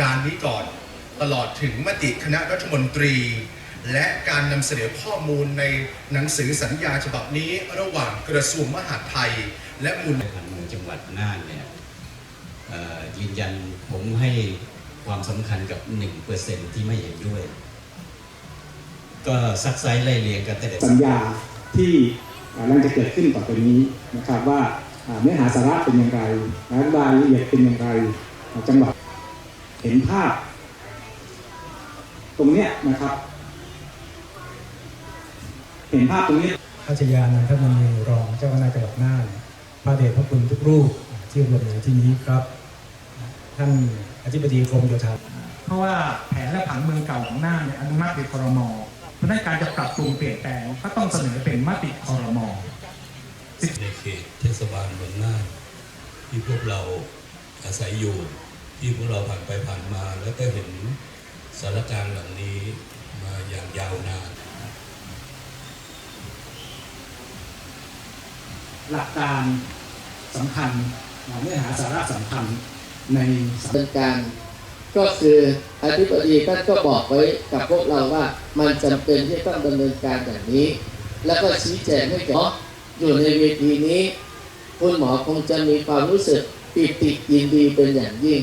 การนี้ก่อน ตลอดถึงมติคณะรัฐมนตรี และการนำเสนอข้อมูลในหนังสือสัญญาฉบับนี้ระหว่างกระทรวงมหาดไทย และมูลนพันเมืองจังหวัดน่านเนี่ยยืนยันผมให้ความสำคัญกับ 1%ที่ไม่เห็นด้วย ก็ซักไซไล่เรียงกันแต่สัญญาที่อ่ากำลังจะเกิดขึ้นต่อไปนี้นะครับว่าเนื้อหาสาระเป็นอย่างไรรายละเอียดเป็นอย่างไรจังหวัด เห็นภาพ ตรงเนี้ยนะครับ เห็นภาพตรงนี้พระชยานันทมณีรองเจ้าคณะจังหวัดน่านพระเดชพระคุณทุกรูปที่รวมอยู่ในที่นี้ครับ ท่านอธิบดีกรมโยธาเพราะว่าแผนและผังเมืองเก่าของน่านเนี่ยอนุมัติโดยครมเพราะฉะนั้นการจะปรับปรุงเปลี่ยนแปลงก็ต้องเสนอเป็นมติครมในเขตเทศบาลเมืองน่านที่พวกเราอาศัยอยู่ ที่พวกเราผ่านไปผ่านมาแล้วก็เห็นสถานการณ์เหล่านี้มาอย่างยาวนาน หลักการสำคัญเนื้อหาสาระสำคัญในดำเนินการก็คืออธิบดีท่านก็บอกไว้กับพวกเราว่ามันจำเป็นที่ต้องดำเนินการอย่างนี้ แล้วก็ชี้แจงให้แก่อยู่ในเวทีนี้ คุณหมอคงจะมีความรู้สึกปิติยินดีเป็นอย่างยิ่ง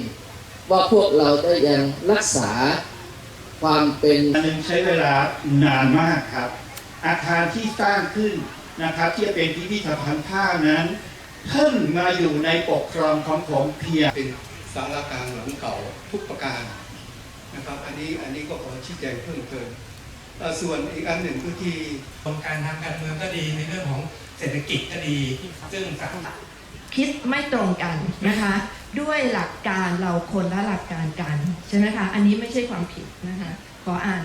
ว่าพวกเราได้ยังรักษาความเป็นอันหนึงใช้เวลานานมากครับ อาคารที่สร้างขึ้นนะครับที่จะเป็นพิพิธภัณฑ์ผ้านั้นเพิ่งมาอยู่ในปกครองของผมเพียงเป็นสารกลางหลังเก่าทุกประการนะครับอันนี้อันนี้ก็ขอชี้แจงเพิ่มเติมเอ่อส่วนอีกอันหนึ่งคือที่โครงการทางการเมืองก็ดีในเรื่องของเศรษฐกิจก็ดี ซึ่งสามารถคิดไม่ตรงกันนะคะ ด้วยหลักการเราคนละหลักการกัน ใช่ไหมคะ อันนี้ไม่ใช่ความผิดนะคะ ขออ่าน